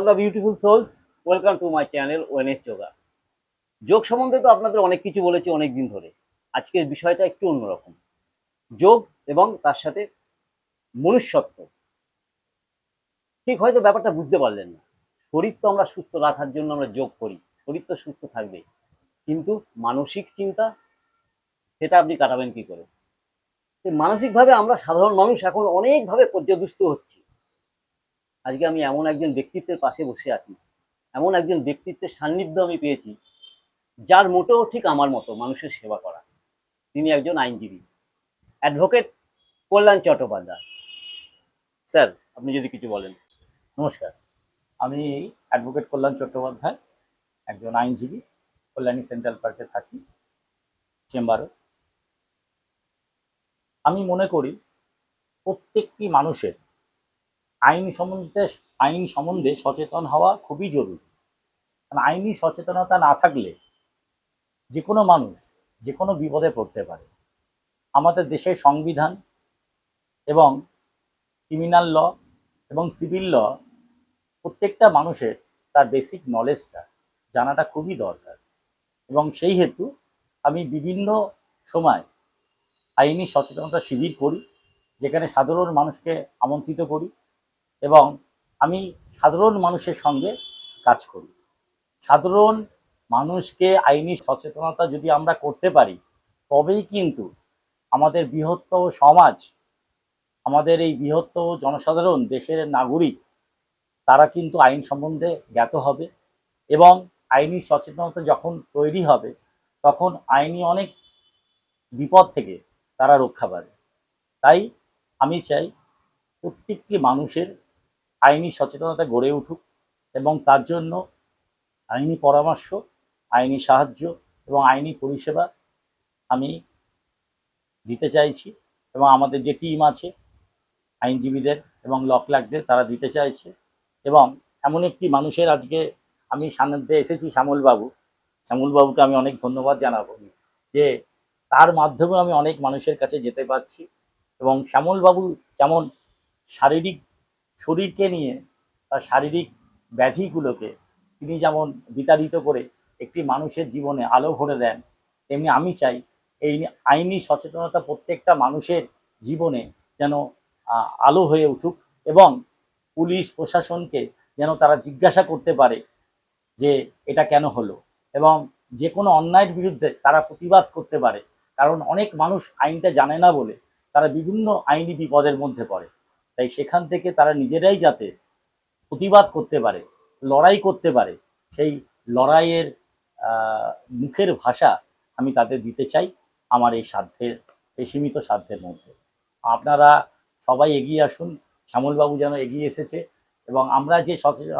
All the beautiful souls welcome to my channel wellness yoga যোগ সম্বন্ধে তো আপনাদের অনেক কিছু বলেছি অনেক দিন ধরে। আজকের বিষয়টা একটু অন্যরকম। যোগ এবং তার সাথে মনুষ্যত্ব। ঠিক হয়তো ব্যাপারটা বুঝতে পারলেন না। শরীর তো আমরা সুস্থ রাখার জন্য আমরা যোগ করি। শরীর তো সুস্থ থাকবে। কিন্তু মানসিক চিন্তা, সেটা আপনি কাটাবেন কি করে? মানসিকভাবে আমরা সাধারণ মানুষ এখন অনেকভাবে পর্যদুস্ত হচ্ছি। আজকে আমি এমন একজন ব্যক্তিত্বের পাশে বসে আছি, এমন একজন ব্যক্তিত্বের সান্নিধ্য আমি পেয়েছি, যার মোটেও ঠিক আমার মতো মানুষের সেবা করা। তিনি একজন আইনজীবী, অ্যাডভোকেট কল্যাণ চট্টোপাধ্যায়। স্যার, আপনি যদি কিছু বলেন। নমস্কার, আমি অ্যাডভোকেট কল্যাণ চট্টোপাধ্যায়, একজন আইনজীবী, কল্যাণী সেন্ট্রাল পার্কে থাকি, চেম্বারে। আমি মনে করি, প্রত্যেকটি মানুষের আইন সম্বন্ধে আইন সম্বন্ধে সচেতন হওয়া খুবই জরুরি। কারণ আইনি সচেতনতা না থাকলে যে কোনো মানুষ যে কোনো বিপদে পড়তে পারে। আমাদের দেশের সংবিধান এবং ক্রিমিনাল ল এবং সিভিল ল প্রত্যেকটা মানুষের তার বেসিক নলেজটা জানাটা খুবই দরকার। এবং সেই হেতু আমি বিভিন্ন সময় আইনি সচেতনতা শিবির করি, যেখানে সাধারণ মানুষকে আমন্ত্রিত করি। এবং আমি সাধারণ মানুষের সঙ্গে কাজ করি। সাধারণ মানুষকে আইনি সচেতনতা যদি আমরা করতে পারি, তবেই কিন্তু আমাদের বৃহত্তর সমাজ, আমাদের এই বৃহত্তর জনসাধারণ, দেশের নাগরিক, তারা কিন্তু আইন সম্বন্ধে জ্ঞাত হবে এবং আইনি সচেতনতা যখন তৈরি হবে, তখন আইনি অনেক বিপদ থেকে তারা রক্ষা পাবে। তাই আমি চাই প্রত্যেকটি মানুষের আইনি সচেতনতা গড়ে উঠুক এবং তার জন্য আইনি পরামর্শ, আইনি সাহায্য এবং আইনি পরিষেবা আমি দিতে চাইছি এবং আমাদের যে টিম আছে, আইনজীবীদের এবং ল ক্লার্কদের তারা দিতে চাইছে এবং এমন একটি মানুষের আজকে আমি সান্নিধ্যে এসেছি শ্যামলবাবু। শ্যামলবাবুকে আমি অনেক ধন্যবাদ জানাব যে তার মাধ্যমে আমি অনেক মানুষের কাছে যেতে পারছি এবং শ্যামলবাবু যেমন শারীরিক শরীরকে নিয়ে তার শারীরিক ব্যাধিগুলোকে তিনি যেমন বিতাড়িত করে একটি মানুষের জীবনে আলো ভরে দেন, তেমনি আমি চাই এই আইনি সচেতনতা প্রত্যেকটা মানুষের জীবনে যেন আলো হয়ে উঠুক এবং পুলিশ প্রশাসনকে যেন তারা জিজ্ঞাসা করতে পারে যে এটা কেন হলো এবং যে কোনো অন্যায়ের বিরুদ্ধে তারা প্রতিবাদ করতে পারে। কারণ অনেক মানুষ আইনটা জানে না বলে তারা বিভিন্ন আইনি বিপদের মধ্যে পড়ে। তাই সেখান থেকে তারা নিজেরাই যাতে প্রতিবাদ করতে পারে, লড়াই করতে পারে, সেই লড়াইয়ের মুখের ভাষা আমি তাদের দিতে চাই আমার এই সাধ্যের, এই সীমিত সাধ্যের মধ্যে। আপনারা সবাই এগিয়ে আসুন, শ্যামলবাবু যেন এগিয়ে এসেছে এবং আমরা যে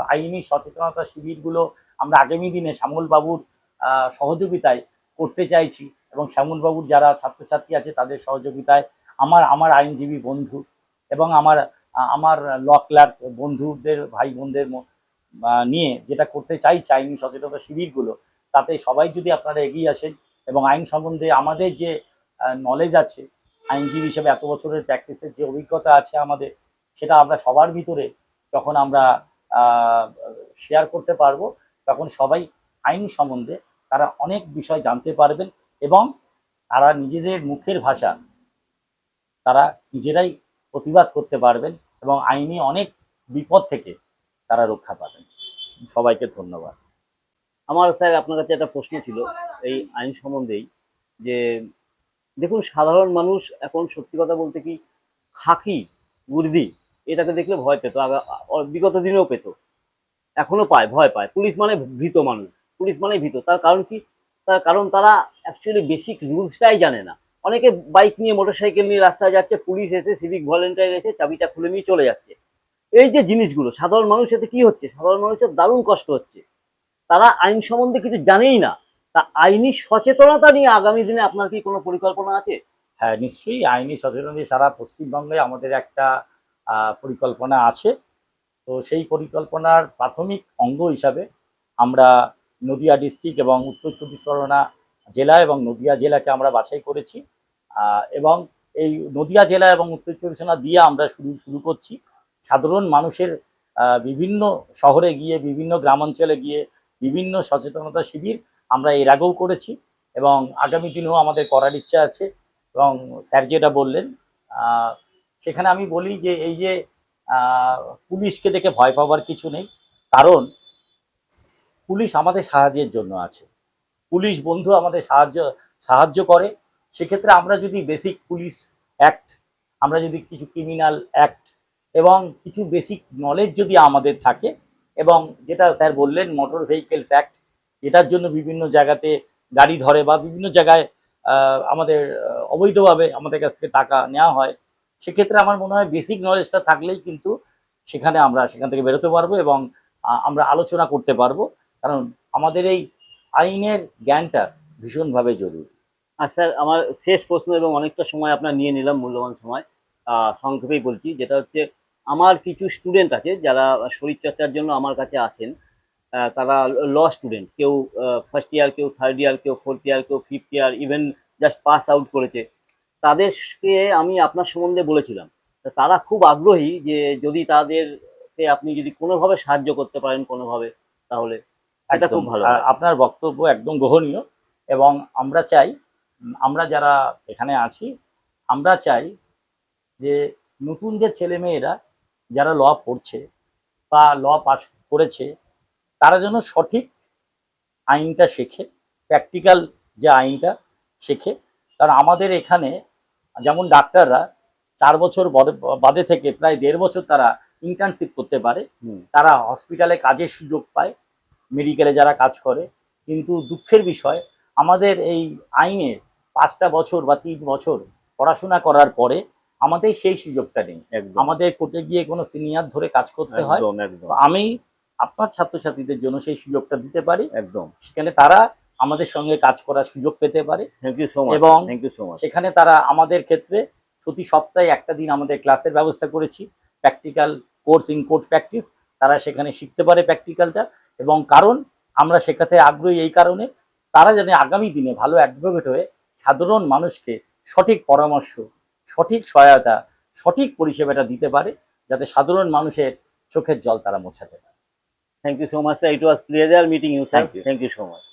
আইনি সচেতনতা শিবিরগুলো আমরা আগামী দিনে শ্যামলবাবুর সহযোগিতায় করতে চাইছি এবং শ্যামলবাবুর যারা ছাত্রছাত্রী আছে তাদের সহযোগিতায় আমার আমার আইনজীবী বন্ধু এবং আমার আমার ল ক্লার্ক বন্ধুদের ভাই বোনদের নিয়ে যেটা করতে চাইছে আইনি সচেতনতা শিবিরগুলো, তাতে সবাই যদি আপনারা এগিয়ে আসেন এবং আইন সম্বন্ধে আমাদের যে নলেজ আছে, আইনজীবী হিসেবে এত বছরের প্র্যাকটিসের যে অভিজ্ঞতা আছে আমাদের, সেটা আমরা সবার ভিতরে যখন আমরা শেয়ার করতে পারব, তখন সবাই আইন সম্বন্ধে তারা অনেক বিষয় জানতে পারবেন এবং তারা নিজেদের মুখের ভাষা, তারা নিজেরাই প্রতিবাদ করতে পারবেন এবং আইনি অনেক বিপদ থেকে তারা রক্ষা পাবেন। সবাইকে ধন্যবাদ। আমার স্যার, আপনার কাছে একটা প্রশ্ন ছিল এই আইন সম্বন্ধেই যে, দেখুন, সাধারণ মানুষ এখন সত্যি কথা বলতে কি খাকি, গুর্দি, এটাকে দেখলে ভয় পেত বিগত দিনেও পেত, এখনও পায়, ভয় পায়। পুলিশ মানে ভীত মানুষ, পুলিশ মানে ভীত। তার কারণ কি? তার কারণ তারা অ্যাকচুয়ালি বেসিক রুলসটাই জানে না। অনেকে বাইক নিয়ে মোটরসাইকেল নিয়ে রাস্তায় যাচ্ছে, পুলিশ এসে সিভিক ভলেন্টিয়ার এসে চাবিটা খুলে নিয়ে চলে যাচ্ছে। এই যে জিনিসগুলো, সাধারণ মানুষ এতে কি হচ্ছে? সাধারণ মানুষের দারুণ কষ্ট হচ্ছে। তারা আইন সম্বন্ধে কিছু জানেই না। তা আইনি সচেতনতা নিয়ে আগামী দিনে আপনার কি কোনো পরিকল্পনা আছে? হ্যাঁ নিশ্চয়ই আইনি সচেতনতা সারা পশ্চিমবঙ্গে আমাদের একটা পরিকল্পনা আছে। তো সেই পরিকল্পনার প্রাথমিক অঙ্গ হিসাবে আমরা নদিয়া ডিস্ট্রিক্ট এবং উত্তর চব্বিশ পরগনা জেলা এবং নদিয়া জেলাকে আমরা বাছাই করেছি। এবং এই নদিয়া জেলা এবং উত্তর চব্বিশ পরগনা দিয়ে আমরা শুরু শুরু করছি। সাধারণ মানুষের বিভিন্ন শহরে গিয়ে, বিভিন্ন গ্রামাঞ্চলে গিয়ে, বিভিন্ন সচেতনতা শিবির আমরা এর আগেও করেছি এবং আগামী দিনেও আমাদের করার ইচ্ছা আছে এবং স্যার যেটা বললেন সেখানে আমি বলি যে এই যে পুলিশকে দেখে ভয় পাওয়ার কিছু নেই, কারণ পুলিশ আমাদের সাহায্যের জন্য আছে। পুলিশ বন্ধু আমাদের সাহায্য সাহায্য করে। সেক্ষেত্রে আমরা যদি বেসিক পুলিশ অ্যাক্ট আমরা যদি কিছু ক্রিমিনাল অ্যাক্ট এবং কিছু বেসিক নলেজ যদি আমাদের থাকে এবং যেটা স্যার বললেন মোটর ভেহিকেলস অ্যাক্ট এটার জন্য বিভিন্ন জায়গাতে গাড়ি ধরে বা বিভিন্ন জায়গায় আমাদের অবৈধভাবে আমাদের কাছ থেকে টাকা নেওয়া হয়, সেক্ষেত্রে আমার মনে হয় বেসিক নলেজটা থাকলেই কিন্তু সেখানে আমরা সেখান থেকে বেরোতে পারব এবং আমরা আলোচনা করতে পারব। কারণ আমাদের এই আইনের জ্ঞানটা ভীষণভাবে জরুরি। আর স্যার, আমার শেষ প্রশ্ন এবং অনেকটা সময় আপনার নিয়ে নিলাম, মূল্যবান সময়। সংক্ষেপেই বলছি, যেটা হচ্ছে, আমার কিছু স্টুডেন্ট আছে যারা শরীরচর্চার জন্য আমার কাছে আসেন। তারা ল স্টুডেন্ট কেউ ফার্স্ট ইয়ার কেউ থার্ড ইয়ার কেউ ফোর্থ ইয়ার কেউ fifth year even just pass out করেছে। তাদেরকে আমি আপনার সম্বন্ধে বলেছিলাম। তারা খুব আগ্রহী যে যদি তাদেরকে আপনি যদি কোনোভাবে সাহায্য করতে পারেন কোনোভাবে, তাহলে। এটা খুব। ভালো আপনার বক্তব্য একদম গ্রহণীয় এবং আমরা চাই আমরা যারা এখানে আছি আমরা চাই যে নতুন যে ছেলে মেয়েরা যারা ল পড়ছে বা ল পাস করেছে তারা যেন সঠিক আইনটা শেখে প্র্যাকটিক্যাল যে আইনটা শেখে। কারণ আমাদের এখানে যেমন ডাক্তাররা চার বছর বাদে থেকে প্রায় দেড় বছর তারা ইন্টার্নশিপ করতে পারে। তারা হসপিটালে কাজের সুযোগ পায়। মেডিকেলে যারা কাজ করে কিন্তু দুঃখের বিষয় আমাদের এই আইনে পাঁচটা বছর বা তিন বছর পড়াশোনা করার পরে আমাদের সেই সুযোগটা নেই। একদম। আমাদের কোর্টে গিয়ে কোনো সিনিয়র ধরে কাজ করতে হয়। আমি আপনার ছাত্রছাত্রীদের জন্য সেই সুযোগটা দিতে পারি। একদম। সেখানে তারা আমাদের সঙ্গে কাজ করার সুযোগ পেতে পারে। থ্যাংক ইউ সো মাচ এবং- থ্যাংক ইউ সো মাচ সেখানে তারা আমাদের ক্ষেত্রে প্রতি সপ্তাহে একটা দিন আমাদের ক্লাসের ব্যবস্থা করেছি। Practical course in court practice তারা সেখানে শিখতে পারে প্র্যাকটিক্যালটা এবং কারণ আমরা শেখাতে আগ্রহী এই কারণে তারা যেন আগামী দিনে ভালো অ্যাডভোকেট হয়ে সাধারণ মানুষকে সঠিক পরামর্শ সঠিক সহায়তা সঠিক পরিষেবাটা দিতে পারে যাতে সাধারণ মানুষের চোখের জল তারা মোছাতে পারে। Thank you so much sir it was pleasure meeting you sir thank you so much.